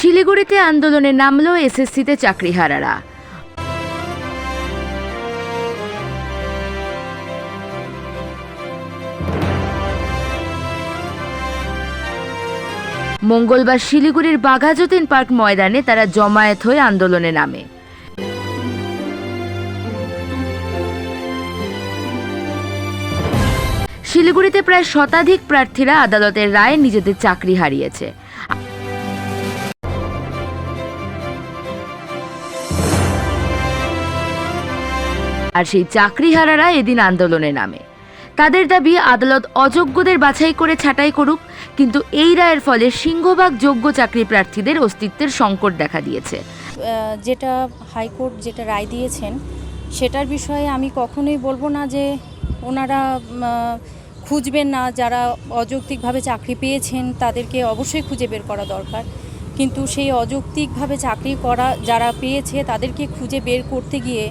শিলিগুড়িতে আন্দোলনে নামল এসএসসিতে চাকরিহারারা। মঙ্গলবার শিলিগুড়ির বাঘাযতীন পার্ক ময়দানে তারা জমায়েত হয়ে আন্দোলনে নামে। শিলিগুড়িতে প্রায় শতাধিক প্রার্থীরা আদালতের রায়ে নিজেদের চাকরি হারিয়েছে। আর সেই চাকরিহারারা এদিন আন্দোলনে নামে। তাদের দাবি, আদালত অযোগ্যদের বাছাই করে ছাঁটাই করুক, কিন্তু এই রায়ের ফলে সিংহভাগ যোগ্য চাকরি প্রার্থীদের অস্তিত্বের সংকট দেখা দিয়েছে। যেটা হাইকোর্ট যেটা রায় দিয়েছেন, সেটার বিষয়ে আমি কখনোই বলব না যে ওনারা খুঁজবেন না। যারা অযৌক্তিকভাবে চাকরি পেয়েছেন, তাদেরকে অবশ্যই খুঁজে বের করা দরকার। কিন্তু সেই অযৌক্তিকভাবে চাকরি করা যারা পেয়েছে, তাদেরকে খুঁজে বের করতে গিয়ে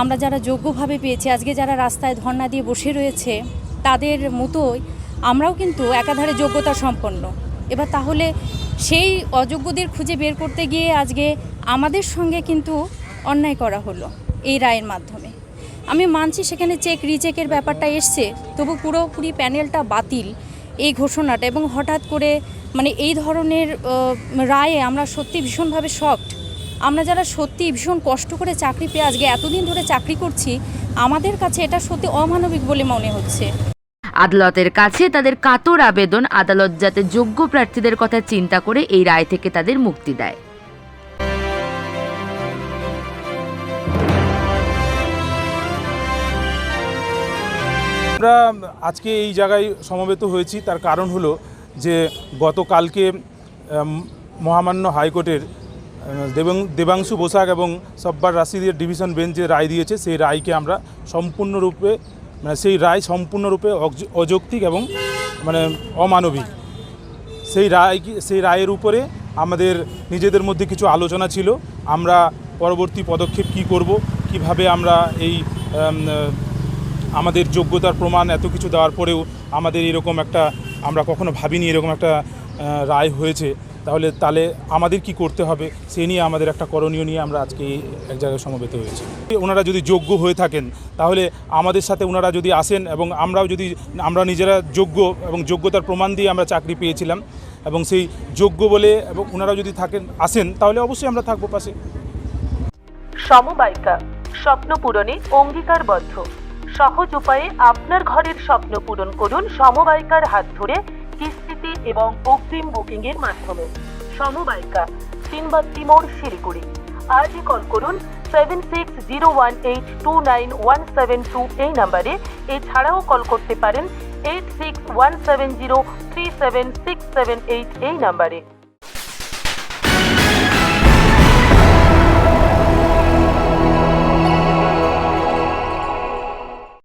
আমরা যারা যোগ্যভাবে পেয়েছি, আজকে যারা রাস্তায় ধর্ণা দিয়ে বসে রয়েছে, তাদের মতোই আমরাও কিন্তু একাধারে যোগ্যতা সম্পন্ন। এবার তাহলে সেই অযোগ্যদের খুঁজে বের করতে গিয়ে আজকে আমাদের সঙ্গে কিন্তু অন্যায় করা হলো এই রায়ের মাধ্যমে। আমি মানছি সেখানে চেক রিচেকের ব্যাপারটা এসছে, তবু পুরোপুরি প্যানেলটা বাতিল এই ঘোষণাটা এবং হঠাৎ করে মানে এই ধরনের রায়ে আমরা সত্যি ভীষণভাবে শকড আমরা যারা সত্যি ভীষণ কষ্ট করে চাকরি পেয়ে আজকে এতদিন ধরে চাকরি করছি আমাদের কাছে এটা সত্যি অমানবিক বলে মনে হচ্ছে। আদালতের কাছে তাদের কাতর আবেদন আদালত যাতে যোগ্য প্রার্থীদের কথা চিন্তা করে এই রায় থেকে তাদের মুক্তি দেয়। আমরা আজকে এই জায়গায় সমবেত হয়েছি তার কারণ হলো যে গতকালকে মহামান্য হাইকোর্টের দেবাংশু বসাক এবং সব্বার রাশিদের ডিভিশন বেঞ্চ যে রায় দিয়েছে। সেই রায়কে আমরা সম্পূর্ণরূপে মানে সেই রায় সম্পূর্ণরূপে অযৌক্তিক এবং মানে অমানবিক। সেই রায় সেই রায়ের উপরে আমাদের নিজেদের মধ্যে কিছু আলোচনা ছিল। আমরা পরবর্তী পদক্ষেপ কি করব, কীভাবে আমরা এই আমাদের যোগ্যতার প্রমাণ এত কিছু দেওয়ার পরেও আমাদের এরকম একটা, আমরা কখনো ভাবিনি এরকম একটা রায় হয়েছে। তাহলে তাহলে আমাদের কি করতে হবে? সে নিয়ে আমাদের একটা করণীয় নিয়ে আমরা আজকে এক জায়গায় সমবেত হয়েছি। ওনারা যদি যোগ্য হয়ে থাকেন, তাহলে আমাদের সাথে ওনারা যদি আসেন এবং আমরাও যদি, আমরা নিজেরা যোগ্য এবং যোগ্যতার প্রমাণ দিয়ে আমরা চাকরি পেয়েছিলাম এবং সেই যোগ্য বলে এবং ওনারা যদি থাকেন, আসেন, তাহলে অবশ্যই আমরা থাকব পাশে। সমবায়িকা, স্বপ্ন পূরণে অঙ্গীকারবদ্ধ। সহজ উপায়ে আপনার ঘরের স্বপ্ন পূরণ করুন সমবায়িকার হাত ধরে কিস্তিতে এবং অগ্রিম বুকিং এর মাধ্যমে। সমবায়িকা তিনবাত্তি তিমোর শিলিগুড়ি। আজই কল করুন seven six zero one eight two nine one seven two এই নাম্বারে। এছাড়াও কল করতে পারেন eight six one seven zero three seven six seven eight এই নাম্বারে।